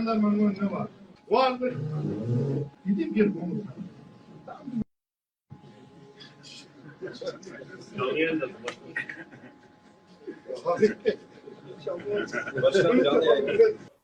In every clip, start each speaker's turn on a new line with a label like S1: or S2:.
S1: Jandarmanın önüne var. Vardır. Gidip bir komutan.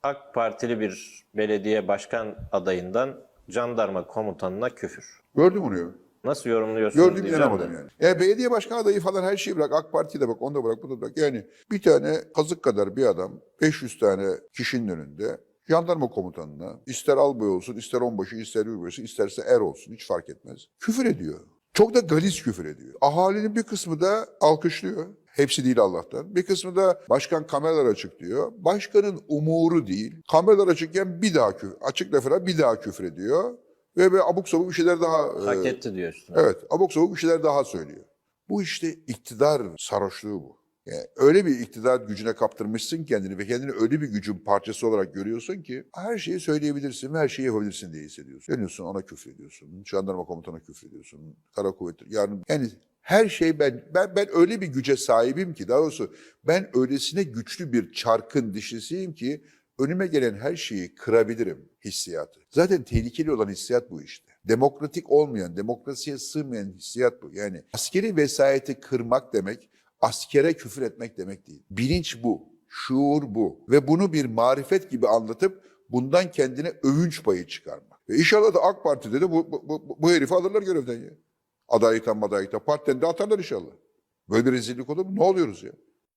S2: AK Partili bir belediye başkan adayından jandarma komutanına küfür.
S3: Gördüm onu ya.
S2: Nasıl yorumluyorsunuz
S3: Gördüm
S2: diyeceğim
S3: inanamadım
S2: de.
S3: yani. Yani belediye başkan adayı falan her şeyi bırak. AK Parti'yi de bak, onu da bırak, bunu da bırak. Yani bir tane kazık kadar bir adam 500 tane kişinin önünde jandarma komutanına ister albay olsun, ister onbaşı, ister yüzbaşı, isterse er olsun hiç fark etmez. Küfür ediyor. Çok da galiz küfür ediyor. Ahalinin bir kısmı da alkışlıyor. Hepsi değil Allah'tan. Bir kısmı da başkan kameralar açık diyor. Başkanın umuru değil. Kameralar açıkken bir daha küfür, açık lafına bir daha küfür ediyor. Ve böyle abuk sabuk bir şeyler daha...
S2: Hak
S3: e,
S2: etti diyorsun.
S3: Evet, abuk sabuk bir şeyler daha söylüyor. Bu işte iktidar sarhoşluğu bu. Yani öyle bir iktidar gücüne kaptırmışsın kendini ve kendini öyle bir gücün parçası olarak görüyorsun ki her şeyi söyleyebilirsin ve her şeyi yapabilirsin diye hissediyorsun. Dönüyorsun ona küfür ediyorsun, jandarma komutana küfür ediyorsun, kara kuvvetler. Yani, yani her şey ben, ben, ben öyle bir güce sahibim ki daha doğrusu ben öylesine güçlü bir çarkın dişisiyim ki önüme gelen her şeyi kırabilirim hissiyatı. Zaten tehlikeli olan hissiyat bu işte. Demokratik olmayan, demokrasiye sığmayan hissiyat bu. Yani askeri vesayeti kırmak demek, askere küfür etmek demek değil. Bilinç bu, şuur bu. Ve bunu bir marifet gibi anlatıp bundan kendine övünç payı çıkarmak. Ve inşallah da AK Parti'de de bu, bu, bu, bu herifi alırlar görevden ya. Adaylıktan madaylıktan. Partiden de atarlar inşallah. Böyle bir rezillik olur mu? Ne oluyoruz ya?